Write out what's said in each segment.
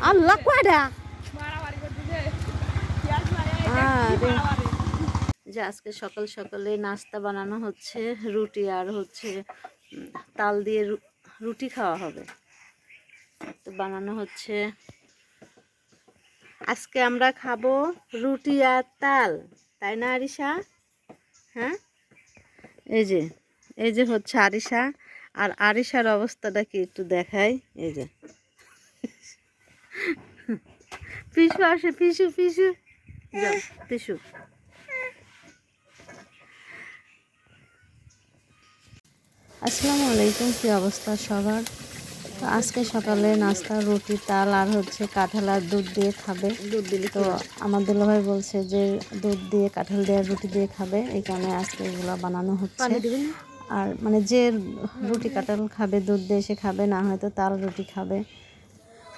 আল্লাহ যে আজকে সকাল সকালে নাস্তা বানানো হচ্ছে, রুটি আর হচ্ছে তাল দিয়ে রুটি খাওয়া হবে। তো বানানো হচ্ছে, আজকে আমরা খাব রুটি আর তাল। তাই না, আরিশা? হ্যাঁ? এই যে এই যে হচ্ছে আরিশা। আর আরিশার অবস্থাটা কি একটু দেখাই। এই যে। পিসু আসে পিসু পিসু যাও পিসু আসসালামু আলাইকুম কী অবস্থা সবার? তো আজকে সকালে নাস্তা রুটি তাল আর হচ্ছে কাঁঠাল আর দুধ দিয়ে খাবে। দুধ দিলে তো আমার দুলাভাই বলছে যে দুধ দিয়ে কাঁঠাল দিয়ে রুটি দিয়ে খাবে। এই কারণে আজকে এগুলো বানানো হচ্ছে। আর মানে যে রুটি কাঁঠাল খাবে দুধ দিয়ে সে খাবে না হয়তো তাল রুটি খাবে।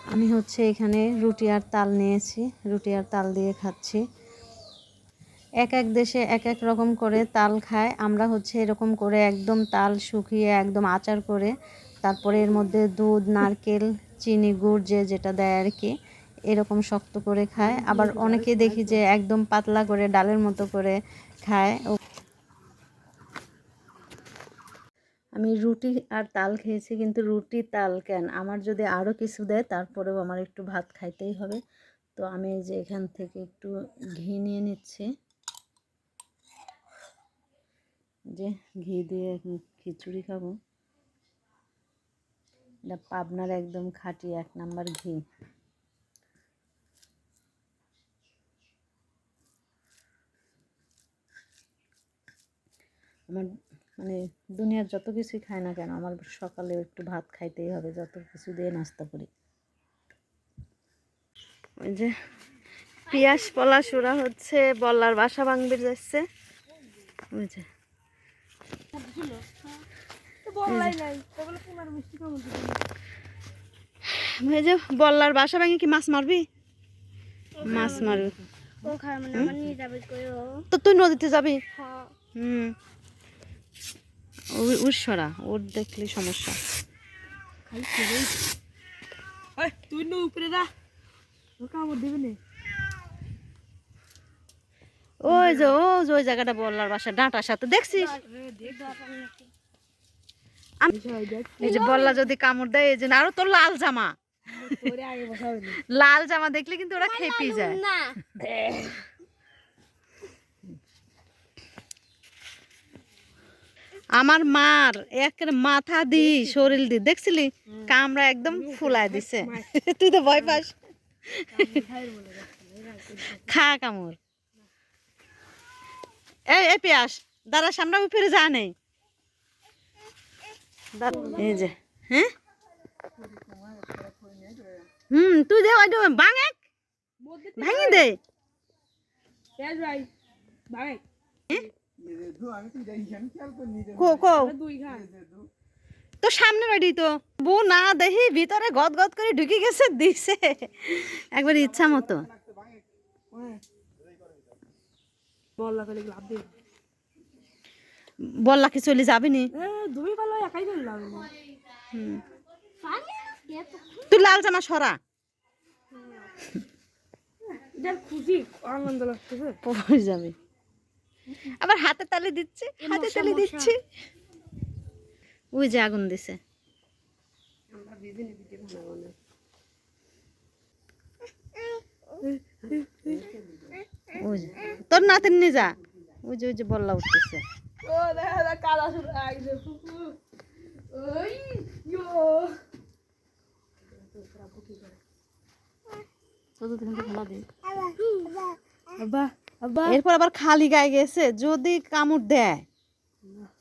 আমি হচ্ছে এখানে রুটি আর তাল নিয়েছি। রুটি আর তাল দিয়ে খাচ্ছি। এক এক দেশে এক এক রকম করে তাল খায়। আমরা হচ্ছে এরকম করে একদম তাল শুকিয়ে একদম আচার করে, তারপরে এর মধ্যে দুধ, নারকেল, চিনি গুড় যে যেটা দেয় আর কি, এরকম শক্ত করে খায়। আবার অনেকে দেখি যে একদম পাতলা করে, ডালের মতো করে খায় ও- আমি রুটি আর তাল খেয়েছি, কিন্তু রুটি, তাল কেন? আমার যদি আরও কিছু দেয়, তারপরেও আমার একটু ভাত খাইতেই হবে। তো আমি যে এখান থেকে একটু ঘি নিয়ে নিচ্ছি। যে ঘি দিয়ে খিচুড়ি খাব। এটা পাবনার একদম খাঁটি এক নাম্বার ঘি। আমার মানে দুনিয়ার যত কিছুই খায় না কেন আমার সকালে একটু ভাত খাইতেই হবে যত কিছু দিয়ে নাস্তা করি। ওই যে পিয়াস পলাশ ওরা হচ্ছে বল্লার বাসা ভাঙবির যাচ্ছে। ওই যে। বল্লার বাসা ভাঙি কি মাছ মারবি? মাছ মারবি। তো তুই নদীতে যাবি? হুম। ওই উৎসরা ওর দেখলে সমস্যা। তুই নো উপরে যা। ও কামড় দিবে না। ওই যে ও যে ওই জায়গাটা বল্লার বাসা ডাঁটার সাথে দেখছিস? এই যে বল্লা যদি কামড় দেয় এই যে আরও তোর লাল জামা। লাল জামা দেখলে কিন্তু ওরা খেপি যায়। আমার মার একের মাথা দি শরীর দি দেখছিলি? কামড়া একদম ফুলাই দিছে। তুই তো ভয় পাস। খা কামড়। এই এই পিয়াস দাদা সামনে ফিরে যা নেই। এই যে হ্যাঁ? হুম তুই দে ভাঙে ভাঙি দে। ভাই তো সামনে বাড়ি তো। বউ না দেখি ভিতরে গদ গদ করে ঢুকে গেছে দিছে। একবার ইচ্ছা মতো। বললা কি চলে যাবি নি এ দুই ভালো একাই তুই লাল জামা সরা। খুশি আনন্দ লাগতেছে। যাবে? আবার হাতে তালে দিচ্ছে হাতে তালি দিচ্ছে। ওই যে আগুন দিছে। তোর নাতিন নিয়ে যা। ওই যে ওই যে বল্লা উঠতেছে। ও দেখা দেখা এরপর আবার খালি গায়ে গেছে যদি কামড় দেয়।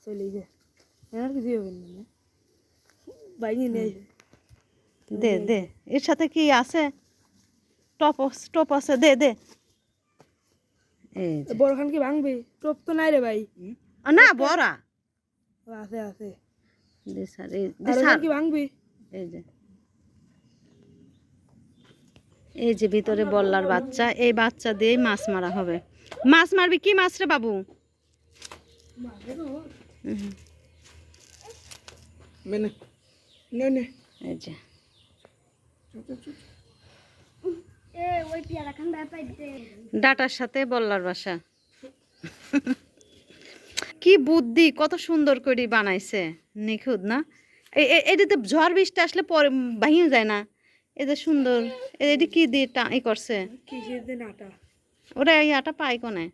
চলে যা। এর কিছু হবে না বাইনি নেই দে দে। এর সাথে কি আছে? টপ টপ আছে দে দে। বড় খান কি ভাঙবে? টপ তো নাই রে ভাই। না বড়া। আছে আছে। দে স্যার এই দে স্যার কি ভাঙবে? এই যে। এই যে ভিতরে বল্লার বাচ্চা এই বাচ্চা দিয়ে মাছ মারা হবে। মাছ মারবি? কি মাছ রে বাবু? ডাটার সাথে বল্লার বাসা। কি বুদ্ধি কত সুন্দর করে বানাইছে। নিখুঁত না? এটাতে ঝড় বৃষ্টি আসলে পরে ভাঙিয়ে যায় না। এটা সুন্দর এটি কি দিয়ে ই করছে? আটা। ওরা এই আটা পাই কোনে?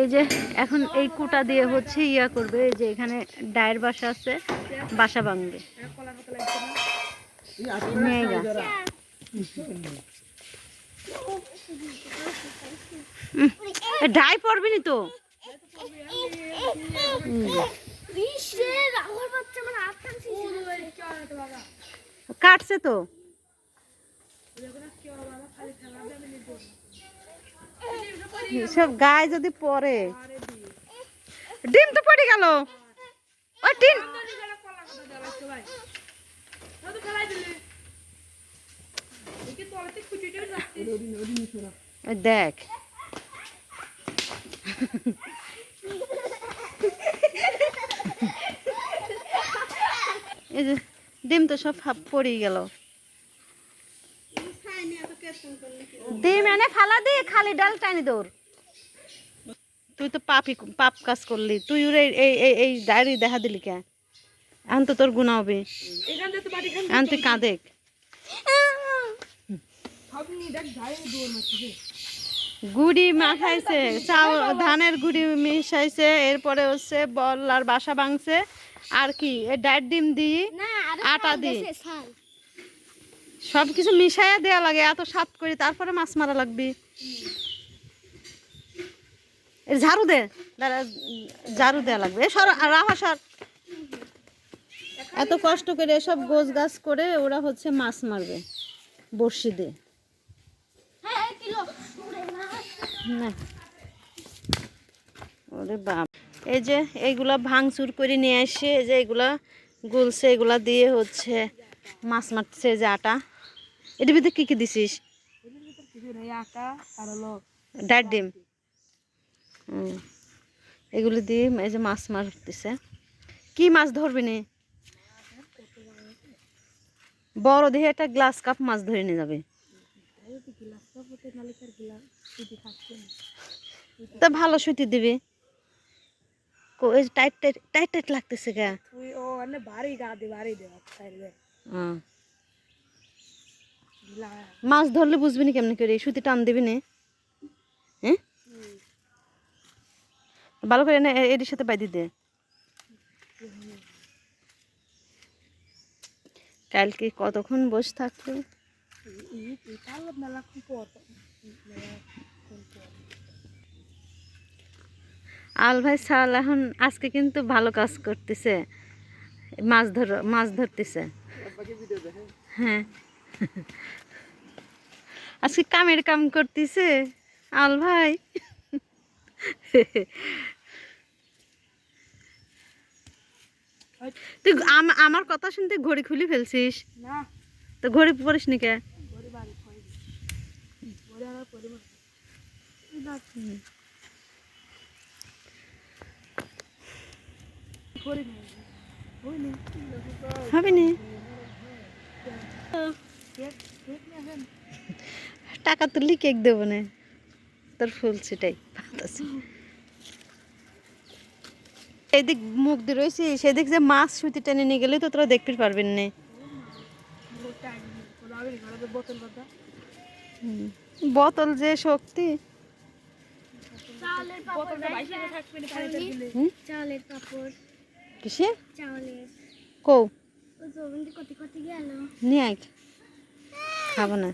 এই যে এখন এই কুটা দিয়ে হচ্ছে ইয়া করবে এই যে এখানে ডায়ের বাসা আছে বাসা ভাঙবে। ডাই পড়বি নি তো? কাটছে তো। সব গায়ে যদি পরে ডিম তো পড়ে গেল। ওই ডিম। দেখ। এই যে ডিম তো সব ফাপ পড়ে গেল। ডিম এনে ফালা দি, খালি ডাল টানি দৌড়। তুই তো পাপি, পাপ কাজ করলি। তুই এই এই এই ডায়েরি দেখা দিলি কে? এখন তো তোর গুণা হবে। এখান তুই কাঁদেক গুড়ি মাখাইছে, চাউল, ধানের গুড়ি মিশাইছে, এরপরে হচ্ছে বল্লার বাসা ভাঙছে। আর কি ডায়ের ডিম না আটা দি সাল সব কিছু মিশাইয়া দেওয়া লাগে এত স্বাদ করে তারপরে মাছ মারা লাগবে। ঝাড়ু দে ঝাড়ু দেওয়া লাগবে। সর রাহা সর। এত কষ্ট করে এসব গোছ গাছ করে ওরা হচ্ছে মাছ মারবে বড়শি দিয়ে। হ্যাঁ না। ওরে বাপ। এই যে এইগুলা ভাঙচুর করে নিয়ে আসে, এই যে এগুলা গুলছে, এগুলা দিয়ে হচ্ছে মাছ মারছে যে আটা। এটার ভিতরে কী কী দিছিস? ডিম। এগুলো দিয়ে এই যে মাছ মারতেছে। কি মাছ ধরবি নি? বড় দিয়ে একটা গ্লাস কাপ মাছ ধরে নিয়ে যাবে। তা ভালো সুতি দিবি। টাইট টাইট টাইট টাইট লাগতেছে গা। তুই ও অন্য বাড়ি গা দে বাড়ি দে সাইড দে। হ্যাঁ মাছ ধরলে বুঝবি না কেমনি করে সুতি টান দিবি না। হ্যাঁ? ভালো করে না এর সাথে বাইদি দে। কালকে কতক্ষণ বসে থাকবে ই তুই তাহলে মেলা খুব পর আল ভাই সাল এখন আজকে কিন্তু ভালো কাজ করতেছে। মাছ ধর মাছ ধরতেছে। হ্যাঁ। আজকে কামের কাম করতেছে আল ভাই। তুই আম- আমার কথা শুনতে ঘড়ি খুলে ফেলছিস? না। তো ঘড়ি পড়িস নি কে ঘরে বাড়ি খাই ঘরে আমার পরিমাণ করি না বুঝলি হবে নি টাকা তুললি কেক দেবো না। তোর ফুল সেটাই এদিক মুখ দিয়ে রয়েছি সেদিক যে মাছ সুতি টেনে নিয়ে গেলে তো তোরা দেখতে পারবেন না। বোতল যে শক্তি। চাউলের পাপড়? চাউলের পাপড়। কিসে? কৌ নিয়ে আয়। খাব না।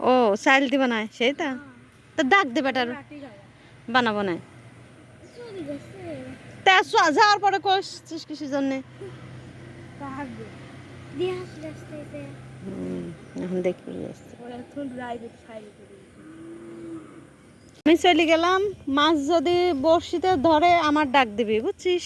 ও চাইল দিবা না সেইটা তো। ডাক দে বেটার। বানাবো না। তা যাওয়ার পরে কষছিস কিসের জন্যে? এখন দেখবি আসছে আমি চলে গেলাম, মাছ যদি বড়শিতে ধরে আমার ডাক দিবি, বুঝছিস?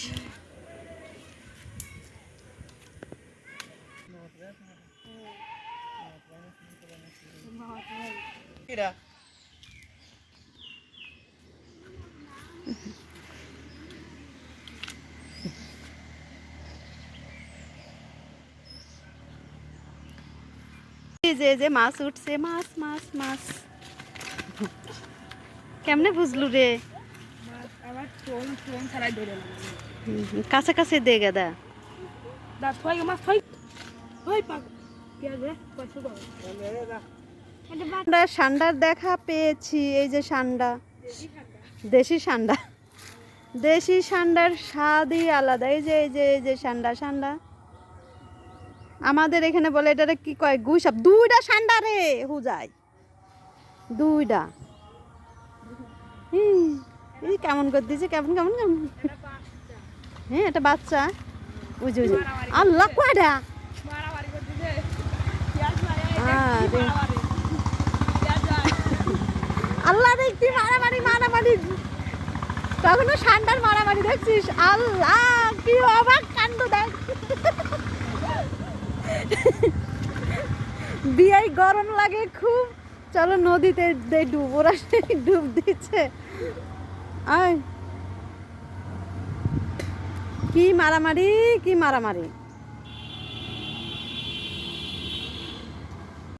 যে যে মাছ উঠছে, মাছ মাছ মাছ। কেমনে বুঝলু রে? মাছ আমার ফোন ফোন ছাড়াই ধরে না হুম, কাছে কাছে দে গেদা আমরা সান্ডার দেখা পেয়েছি এই যে সান্ডা। দেশি সান্ডা। দেশি সান্ডার স্বাদই আলাদা। এই যে এই যে এই যে সান্ডা সান্ডা। আমাদের এখানে বলে এটারে কি কয়? গুইসাপ দুইটা সান্ডা রে হুজাই দুইটা এই কেমন করে দিছে কেমন কেমন কেমন? হ্যাঁ এটা বাচ্চা। ওই যে আল্লাহ, কয়টা? আল্লাহ দেখছি মারামারি মারামারি। তখনও ঠান্ডার মারামারি, দেখছিস? আল্লাহ, কি অবাক কাণ্ড, দেখ। বিয়াই গরম লাগে, খুব। চলো নদীতে ডুব ওরা ডুব দিচ্ছে। আয়। কি মারামারি কি মারামারি।